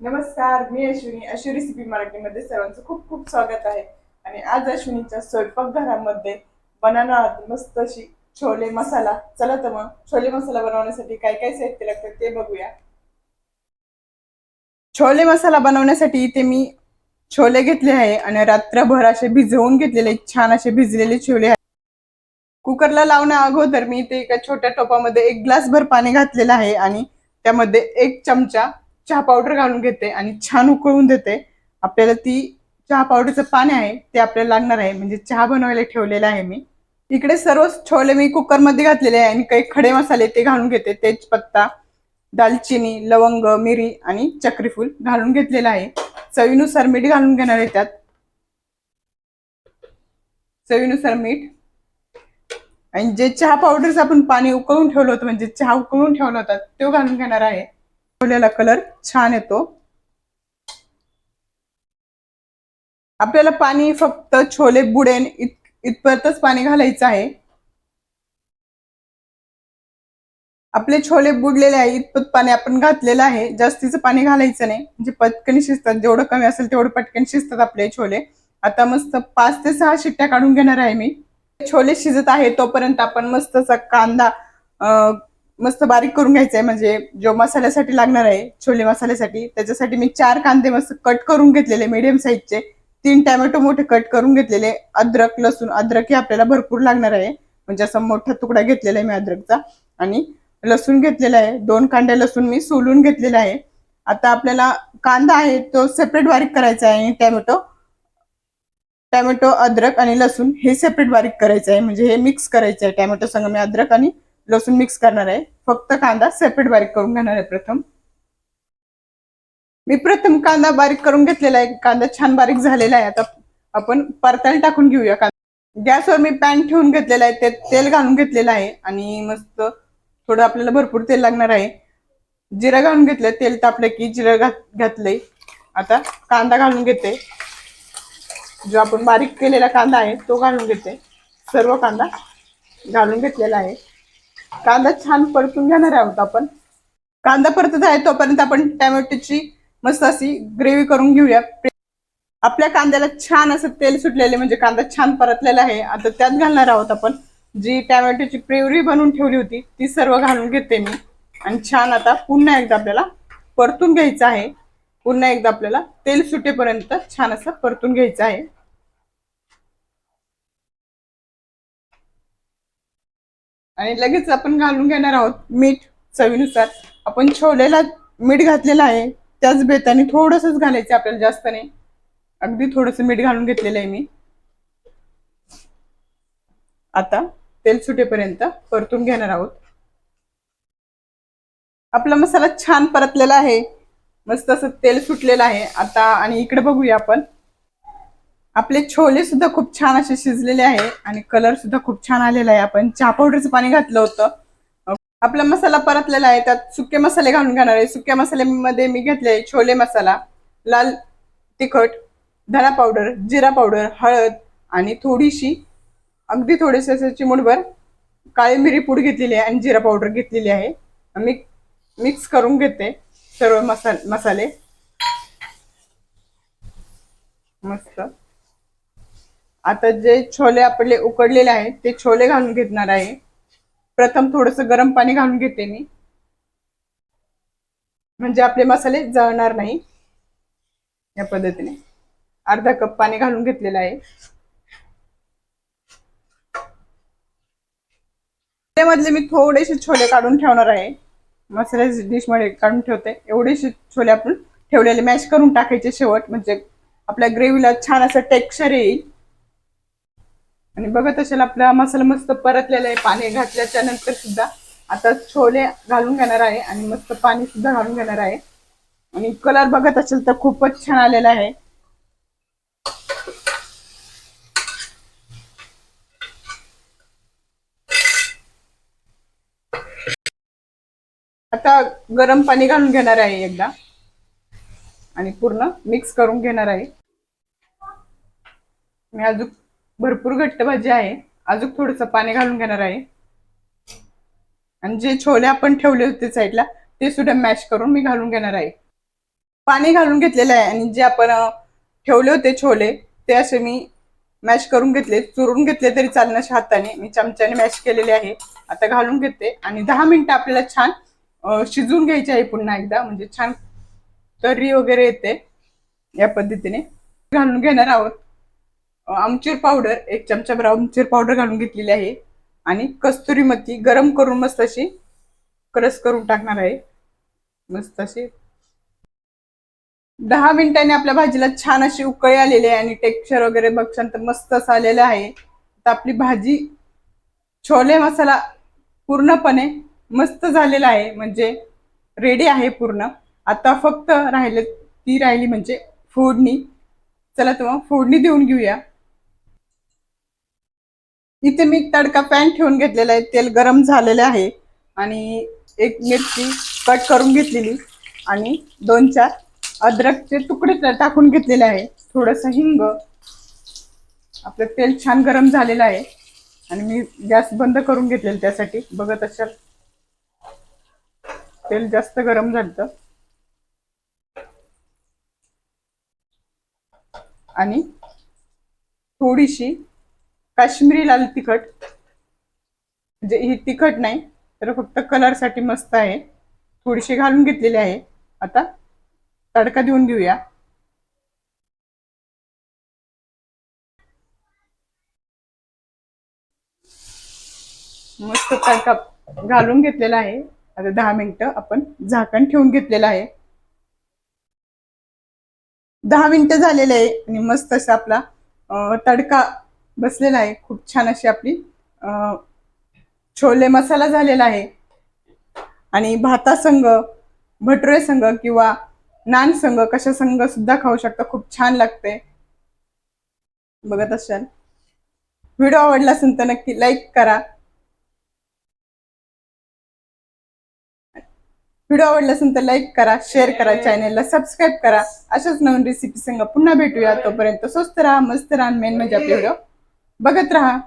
नमस्कार मी अश्विनी. अशी रेसिपी मराठीमध्ये सर्वांचं खूप खूप स्वागत आहे. आणि आज अश्विनीच्या स्वयंपाकघरामध्ये बनवणार मस्त अशी छोले मसाला. चला तर मग छोले मसाला बनवण्यासाठी काय काय साहित्य लागतं ते बघूया. छोले मसाला बनवण्यासाठी इथे मी छोले घेतले आहे आणि रात्रभर असे भिजवून घेतलेले छान असे भिजलेले छोले आहे कुकरला लावण्या अगोदर मी इथे एका छोट्या टोपामध्ये एक ग्लास भर पाणी घातलेलं आहे आणि त्यामध्ये एक चमचा चहा पावडर घालून घेते आणि छान उकळून देते. आपल्याला ती चहा पावडरचं पाणी आहे ते आपल्याला लागणार आहे. म्हणजे चहा बनवायला ठेवलेलं आहे मी. इकडे सर्व छोले मी कुकरमध्ये घातलेले आहे आणि काही खडे मसाले ते घालून घेते. तेजपत्ता दालचिनी लवंग मिरी आणि चक्रीफूल घालून घेतलेलं आहे. चवीनुसार मीठ घालून घेणार आहे त्यात. चवीनुसार मीठ. आणि जे चहा पावडरचं आपण पाणी उकळून ठेवलं होतं म्हणजे चहा उकळून ठेवला होता तो घालून घेणार आहे. छोल्याला कलर छान येतो. आपल्याला पाणी फक्त छोले बुडेन इत इथपर्यंतच पाणी घालायचं आहे. आपले छोले बुडलेले आहे इतपत पाणी आपण घातलेलं आहे. जास्तीचं पाणी घालायचं नाही. म्हणजे पटकन शिजतात. जेवढं कमी असेल तेवढं पटकन शिजतात आपले छोले. आता मस्त पाच ते सहा शिट्ट्या काढून घेणार आहे मी. छोले शिजत आहे तोपर्यंत आपण मस्त असा कांदा मस्त बारीक करून घ्यायचंय आहे म्हणजे जो मसाल्यासाठी लागणार आहे छोले मसाल्यासाठी त्याच्यासाठी मी चार कांदे मस्त कट करून घेतलेले मीडियम साईजचे तीन टॅमॅटो मोठे कट करून घेतलेले अद्रक लसूण अद्रक हे आपल्याला भरपूर लागणार आहे. म्हणजे असा मोठा तुकडा घेतलेला आहे मी अद्रकचा. आणि लसूण घेतलेला आहे दोन कांड्या लसूण मी सोलून घेतलेला आहे. आता आपल्याला कांदा आहे तो सेपरेट बारीक करायचा आहे आणि टॅमॅटो टॅमॅटो अद्रक आणि लसूण हे सेपरेट बारीक करायचं आहे. म्हणजे हे मिक्स करायचं आहे टॅमॅटो संग मी अद्रक आणि लसूण मिक्स करणार आहे. फक्त कांदा सेपरेट बारीक करून घेणार आहे प्रथम. मी प्रथम कांदा बारीक करून घेतलेला आहे. कांदा छान बारीक झालेला आहे. आता आपण परतायला टाकून घेऊया कांदा. गॅसवर मी पॅन ठेवून घेतलेला आहे. ते तेल घालून घेतलेलं आहे. आणि मस्त थोडं आपल्याला भरपूर तेल लागणार आहे. जिरा घालून घेतलं. तेल तापलं की जिरं घात घातलंय. आता कांदा घालून घेते. जो आपण बारीक केलेला कांदा आहे तो घालून घेते. सर्व कांदा घालून घेतलेला आहे. कांदा छान परतून घेणार आहोत आपण. कांदा परतत आहे तोपर्यंत आपण टॅमॅटोची मस्त अशी ग्रेव्ही करून घेऊया. आपल्या कांद्याला छान असं तेल सुटलेले म्हणजे कांदा छान परतलेला आहे. आता त्यात घालणार आहोत आपण. जी टॅमॅटोची प्रेवरी बनवून ठेवली होती ती सर्व घालून घेते मी. आणि छान आता पुन्हा एकदा आपल्याला परतून घ्यायचं आहे. पुन्हा एकदा आपल्याला तेल सुटेपर्यंत छान असं परतून घ्यायचं आहे. आणि लगेच आपण घालून घेणार आहोत मीठ चवीनुसार. आपण छोलेला मीठ घातलेलं आहे त्याच बेताने थोडंसंच घालायचं आपल्याला जास्त नाही अगदी थोडंसं मीठ घालून घेतलेलं आहे मी. आता तेल सुटेपर्यंत परतून घेणार आहोत. आपला मसाला छान परतलेला आहे. मस्त असं तेल सुटलेलं आहे. आता आणि इकडे बघूया आपण. आपले छोले सुद्धा खूप छान असे शिजलेले आहे आणि कलर सुद्धा खूप छान आलेला आहे. आपण चहा पावडरचं पाणी घातलं होतं. आपला मसाला परतलेला आहे. त्यात सुके मसाले घालून घेणार आहे. सुक्या मसाल्यामध्ये मी घेतले छोले मसाला लाल तिखट धना पावडर जिरा पावडर हळद आणि थोडीशी अगदी थोडीशी असं चिमुडभर काळी मिरी पूड घेतलेली आहे आणि जिरा पावडर घेतलेली आहे. मी मिक्स करून घेते सर्व मसाल मसाले. मस्त. आता जे छोले आपले उकडलेले आहेत ते छोले घालून घेणार आहे. प्रथम थोडंसं गरम पाणी घालून घेते मी. म्हणजे आपले मसाले जळणार नाही. या पद्धतीने. अर्धा कप पाणी घालून घेतलेलं आहे. त्यामधले मी थोडेसे छोले काढून ठेवणार आहे. मसाल्याची डिशमध्ये काढून ठेवते. एवढेसे छोले आपण ठेवलेले मॅश करून टाकायचे शेवट. म्हणजे आपल्या ग्रेव्हीला छान असं टेक्स्चर येईल. आणि बघत असेल आपला मसाला मस्त परतलेला आहे पाणी घातल्याच्या नंतर सुद्धा. आता छोले घालून घेणार आहे आणि मस्त पाणी सुद्धा घालून घेणार आहे. आणि कलर बघत असेल तर खूपच छान आलेला आहे. आता गरम पाणी घालून घेणार आहे एकदा. आणि पूर्ण मिक्स करून घेणार आहे. मी अजून भरपूर घट्ट भाजी आहे. अजून थोडंसं पाणी घालून घेणार आहे. आणि जे छोले आपण ठेवले होते साईडला ते सुद्धा मॅश करून मी घालून घेणार आहे. पाणी घालून घेतलेलं आहे आणि जे आपण ठेवले होते छोले ते असे मी मॅश करून घेतले. चुरून घेतले तरी चालण्याच्या हाताने. मी चमच्याने मॅश केलेले आहे. आता घालून घेते. आणि दहा मिनिटं आपल्याला छान शिजून शिजवून घ्यायचे आहे पुन्हा एकदा. म्हणजे छान तर्री वगैरे येते या पद्धतीने. घालून घेणार आहोत. आमचूर पावडर एक चमचा भर आमचूर पावडर घालून घेतलेली आहे. आणि कस्तुरी मेथी गरम करून मस्त अशी क्रस करून टाकणार आहे. मस्त अशी. दहा मिनिटांनी आपल्या भाजीला छान अशी उकळी आलेली आहे आणि टेक्स्चर वगैरे बघशान तर मस्त असं आलेलं आहे. तर आपली भाजी छोले मसाला पूर्णपणे मस्त झालेला आहे. म्हणजे रेडी आहे पूर्ण. आता फक्त राहिले ती राहिली म्हणजे फोडणी. चला तर मग फोडणी देऊन घेऊया. इथे मी तडका पॅन ठेवून घेतलेला आहे. तेल गरम झालेले आहे. आणि एक मिरची कट करून घेतलेली. आणि दोन चार अद्रकचे तुकडे टाकून घेतलेले आहे. थोडस हिंग. आपलं तेल छान गरम झालेलं आहे. आणि मी गॅस बंद करून घेतलेलं त्यासाठी. बघत असाल. तेल जास्त गरम झालं आणि थोडीशी काश्मीरी लाल तिखट. म्हणजे ही तिखट नाही तर फक्त कलरसाठी मस्त आहे. थोडीशी घालून घेतलेली आहे. आता तडका देऊन घेऊया मस्त तडका घालून घेतलेला आहे. आता दहा मिनिटं आपण झाकण ठेवून घेतलेलं आहे. दहा मिनिटं झालेले आहे आणि मस्त असा आपला तडका बसलेला आहे. खूप छान अशी आपली छोले मसाला झालेला आहे. आणि भातासंग भटुरे संग किंवा नान संग कशा संग सुद्धा खाऊ शकता. खूप छान लागते. बघत असाल. व्हिडिओ आवडला असेल तर नक्की लाईक करा. व्हिडिओ आवडला असेल तर लाईक करा शेअर करा चॅनेलला सबस्क्राईब करा. अशाच नवीन रेसिपी संग पुन्हा भेटूया. तोपर्यंत स्वस्त राहा मस्त राहा मेन म्हणजे आपले व्हिडिओ. बघत राहा